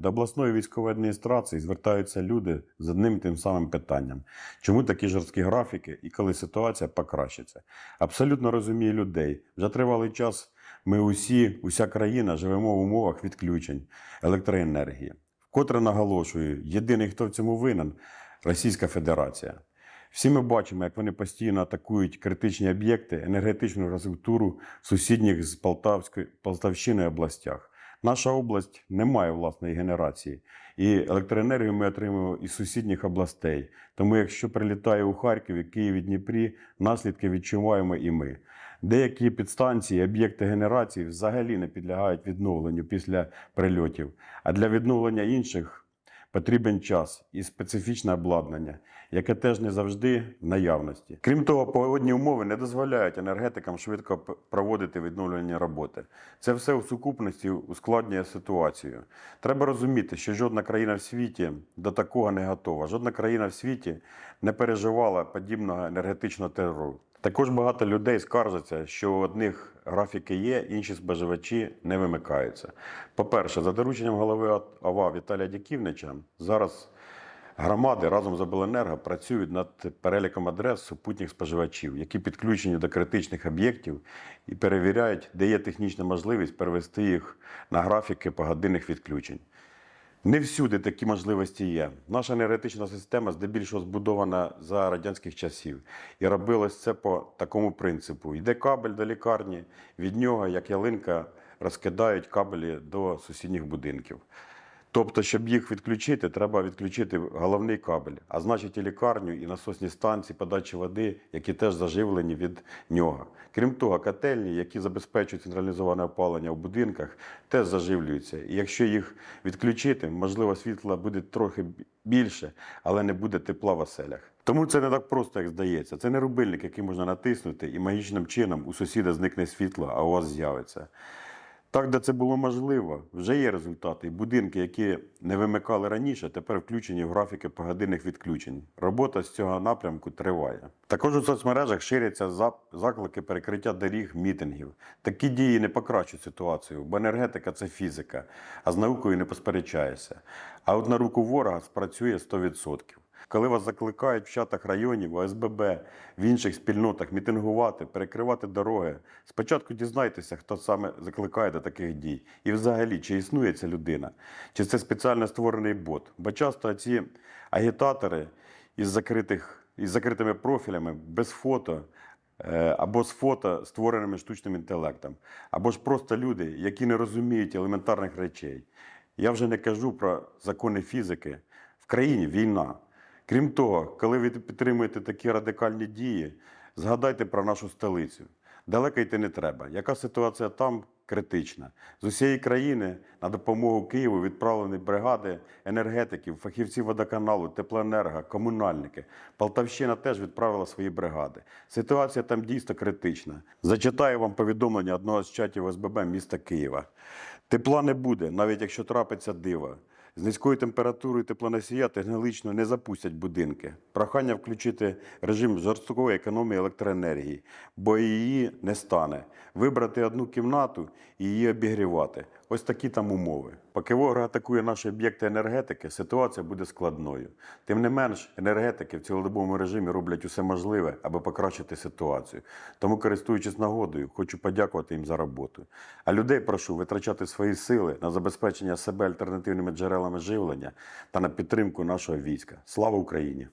До обласної військової адміністрації звертаються люди з одним тим самим питанням: чому такі жорсткі графіки і коли ситуація покращиться? Абсолютно розумію людей. Вже тривалий час ми усі, уся країна живемо в умовах відключень електроенергії. Вкотре наголошую, єдиний, хто в цьому винен Російська Федерація. Всі ми бачимо, як вони постійно атакують критичні об'єкти, енергетичну інфраструктуру сусідніх з Полтавської Полтавщини областях. Наша область не має власної генерації, і електроенергію ми отримуємо із сусідніх областей. Тому, якщо прилітає у Харкові, Києві, Дніпрі, наслідки відчуваємо і ми. Деякі підстанції, об'єкти генерації взагалі не підлягають відновленню після прильотів. А для відновлення інших потрібен час і специфічне обладнання, яке теж не завжди в наявності. Крім того, погодні умови не дозволяють енергетикам швидко проводити відновлення роботи. Це все у сукупності ускладнює ситуацію. Треба розуміти, що жодна країна в світі до такого не готова. Жодна країна в світі не переживала подібного енергетичного терору. Також багато людей скаржаться, що у одних графіки є, інші споживачі не вимикаються. По-перше, за дорученням голови ОВА Віталія Дяківнича зараз громади разом з обленерго працюють над переліком адрес супутніх споживачів, які підключені до критичних об'єктів і перевіряють, де є технічна можливість перевести їх на графіки погодинних відключень. Не всюди такі можливості є. Наша енергетична система здебільшого збудована за радянських часів. І робилось це по такому принципу: йде кабель до лікарні, від нього, як ялинка, розкидають кабелі до сусідніх будинків. Тобто, щоб їх відключити, треба відключити головний кабель, а значить і лікарню, і насосні станції подачі води, які теж заживлені від нього. Крім того, котельні, які забезпечують централізоване опалення в будинках, теж заживлюються. І якщо їх відключити, можливо, світла буде трохи більше, але не буде тепла в оселях. Тому це не так просто, як здається. Це не рубильник, який можна натиснути, і магічним чином у сусіда зникне світло, а у вас з'явиться. Так, де це було можливо, вже є результати. Будинки, які не вимикали раніше, тепер включені в графіки погодинних відключень. Робота з цього напрямку триває. Також у соцмережах ширяться заклики перекриття доріг, мітингів. Такі дії не покращують ситуацію, бо енергетика це фізика, а з наукою не посперечаєшся. А от на руку ворога спрацює 100%. Коли вас закликають в чатах районів, ОСББ, в інших спільнотах мітингувати, перекривати дороги, спочатку дізнайтеся, хто саме закликає до таких дій. І взагалі, чи існує ця людина, чи це спеціально створений бот. Бо часто ці агітатори із, закритих, із закритими профілями, без фото, е, або з фото, створеними штучним інтелектом, або ж просто люди, які не розуміють елементарних речей. Я вже не кажу про закони фізики. В країні війна. Крім того, коли ви підтримуєте такі радикальні дії, згадайте про нашу столицю. Далеко йти не треба. Яка ситуація там критична? З усієї країни на допомогу Києву відправлені бригади енергетиків, фахівці водоканалу, теплоенерго, комунальники. Полтавщина теж відправила свої бригади. Ситуація там дійсно критична. Зачитаю вам повідомлення одного з чатів ОСББ міста Києва. Тепла не буде, навіть якщо трапиться диво. З низькою температурою теплоносія технологічно не запустять будинки. Прохання включити режим жорсткої економії електроенергії, бо її не стане. Вибрати одну кімнату і її обігрівати. Ось такі там умови. Поки ворог атакує наші об'єкти енергетики, ситуація буде складною. Тим не менш, енергетики в цілодобовому режимі роблять усе можливе, аби покращити ситуацію. Тому, користуючись нагодою, хочу подякувати їм за роботу. А людей прошу витрачати свої сили на забезпечення себе альтернативними джерелами живлення та на підтримку нашого війська. Слава Україні!